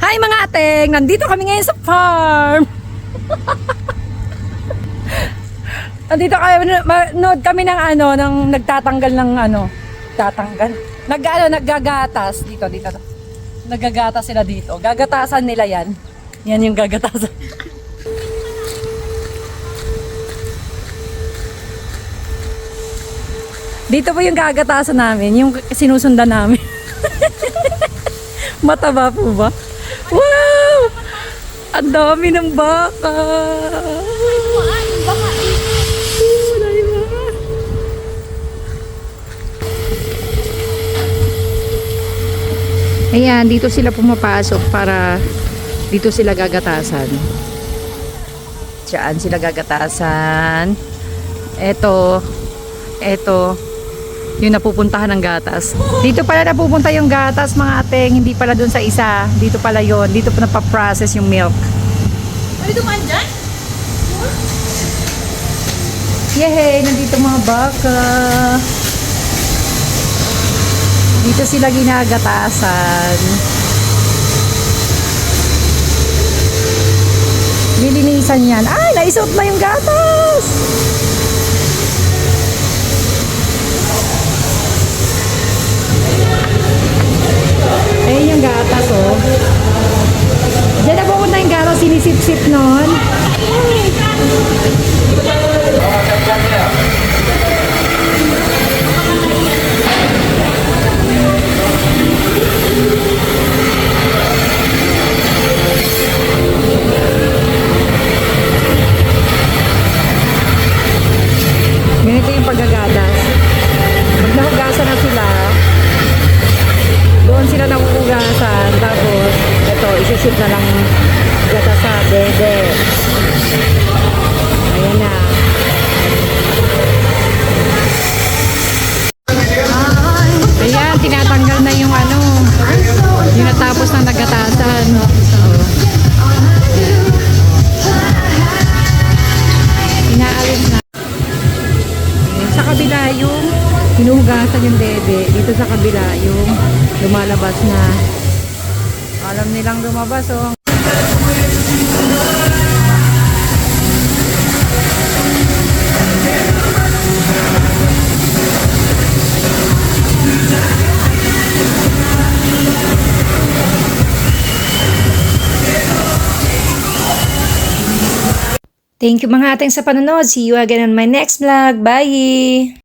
Hi mga ateng! Nandito kami ngayon sa farm! Nandito kami, manood kami ng ano, ng nagtatanggal ng ano, tatanggal. Nag, ano, naggagatas. Dito, dito. Naggagatas sila dito. Gagatasan nila yan. Yan yung gagatasan. Dito po yung gagatasan namin, yung sinusundan namin. Mataba po ba? Wow! Ang dami ng baka! Ayan, dito sila pumapasok para dito sila gagatasan. Diyan sila gagatasan. Eto, eto, yung napupuntahan ng gatas. Dito pala napupunta yung gatas mga ateng, hindi pala dun sa isa. Dito pala yon Dito pa napaprocess yung milk. Ay, dumaan dyan? Yehey! Nandito mga baka. Dito sila ginagatasan. Lilinisan yan. Ay! Naisuot na yung gatas! Sinisip-sip nun. Ganito yung paggagatas. Pag nahugasan na sila, doon sila nahuhugasan. Tapos, ito, isisip na lang bebe. Ayan na. Ayan, tinatanggal na yung ano, yung natapos ng nagatasan. Inaalis na. Sa kabila yung hinuhugasan yung bebe. Dito sa kabila yung lumalabas na. Alam nilang lumabas oh. Thank you mga ating sa panonood. See you again on my next vlog. Bye!